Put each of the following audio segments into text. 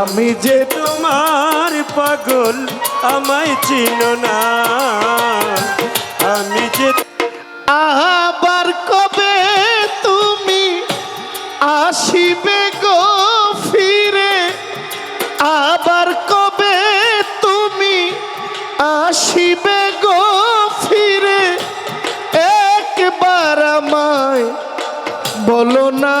আমি যে তোমার পাগল, আমায় চিনো না। আমি যে আবার কবে তুমি আসিবে গো ফিরে? আবার কবে তুমি আসিবে গো ফিরে? একবার আমায় বলো না।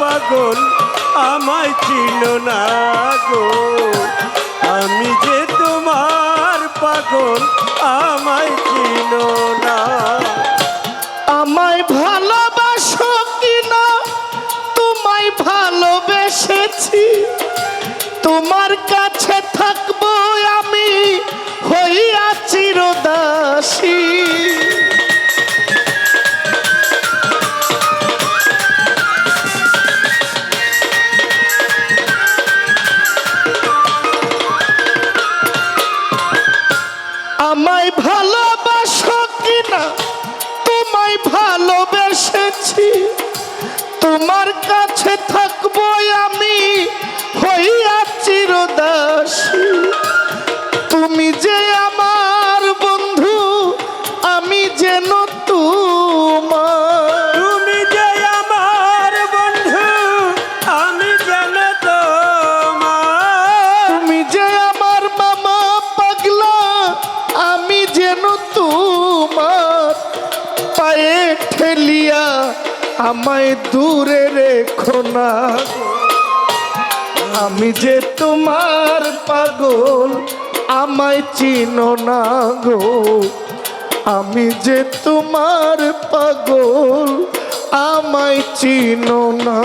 পাগল আমায় ছিল না গো। আমি যে তোমার পাগল আমায় ছিল না। আমায় ভালোবাসো তোমার কাছে থাকব আমি হইয়া চিরদাসী। তুমি যে আমার আমায় দূরে রেখো না আমি যে তোমার পাগল, আমায় চিনো না গো। আমি যে তোমার পাগল, আমায় চিনো না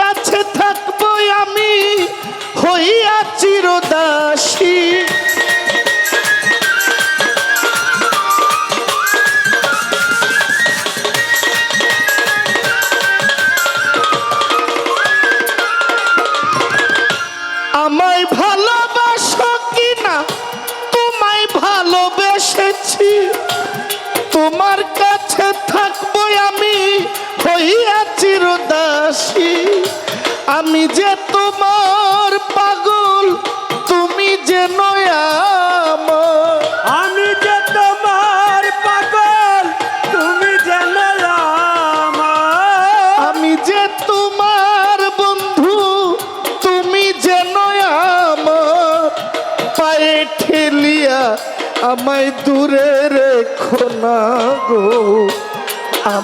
কাছে থাকব আমি হইয়া চিরদাসী। আমায় ভালোবাসো কিনা? তোমায় ভালোবেসেছি। তোমার কাছে আমি হইয়া চিরদাসী আমি যে তোমার পাগল তুমি যে নয়া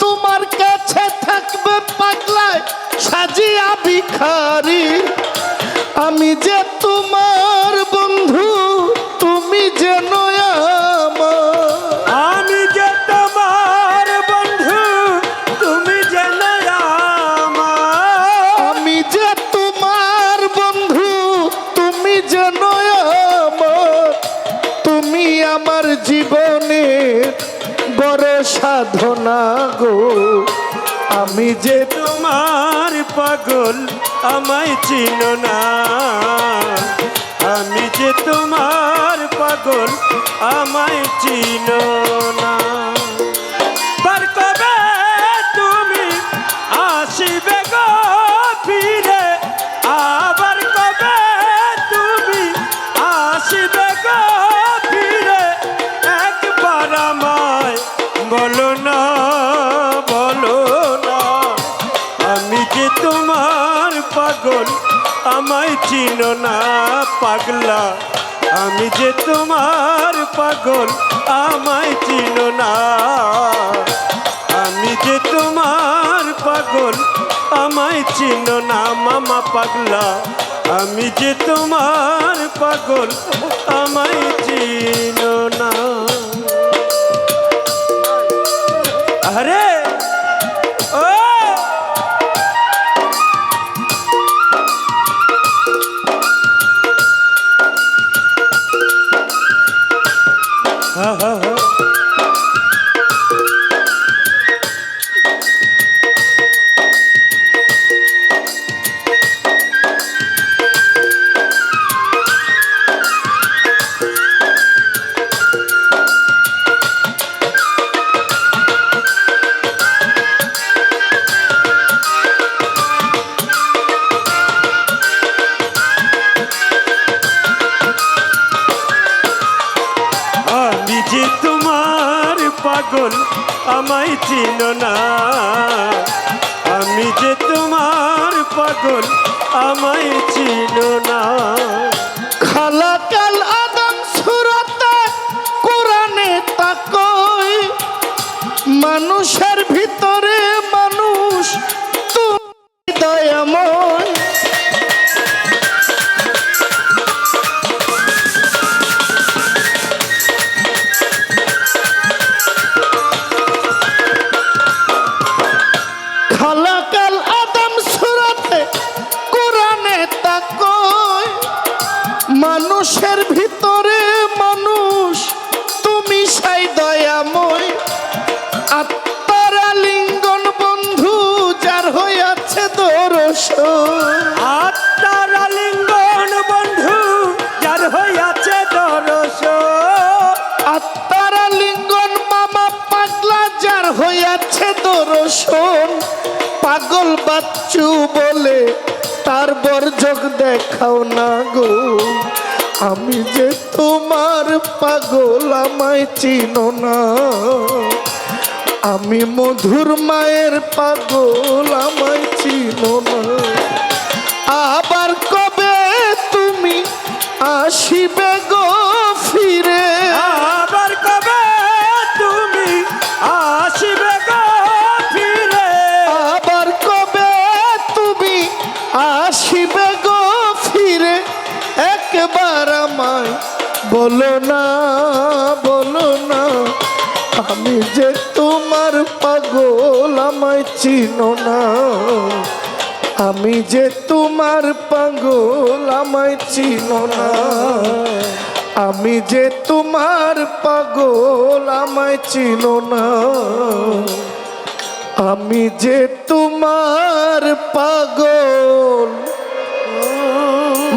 তোমার কাছে থাকবে পাগলায় সাজিয়া ভিখারি। আমি যে তোমার সাধনা গো। আমি যে তোমার পাগল, আমায় চিন না। আমি যে তোমার পাগল, আমায় চিন না। বলো না বলো না। আমি যে তোমার পাগল, আমায় চিনো না পাগলা। আমি যে তোমার পাগল, আমায় চিনো না। আমি যে তোমার পাগল, আমায় চিনো না মামা পাগলা। আমি যে তোমার পাগল, আমায় চিনো না। আরে ও হা হা আমায় চিনো না। আমি যে তোমার পাগল, আমায় চিনো না। খালাকাল আদম সুরতে কোরআনে তাকই, মানুষের বলে তা আর বরযোগ দেখাও না গো। আমি যে তোমার পাগল, আমায় চিনো না। আমি মধুর মায়ের পাগল, আমায় চিনো না। আবার কবে তুমি আসিবে আসিবে গো ফিরে, একবার আমায় বলো না বলো না। আমি যে তোমার পাগল, আমায় চিনো না। আমি যে তোমার পাগল, আমায় চিনো না। আমি যে তোমার পাগল, আমায় চিনো না। আমি যে তোমার পাগল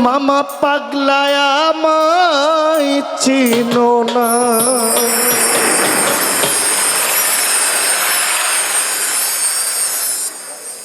মামা পাগলায় আমায় চিনো না।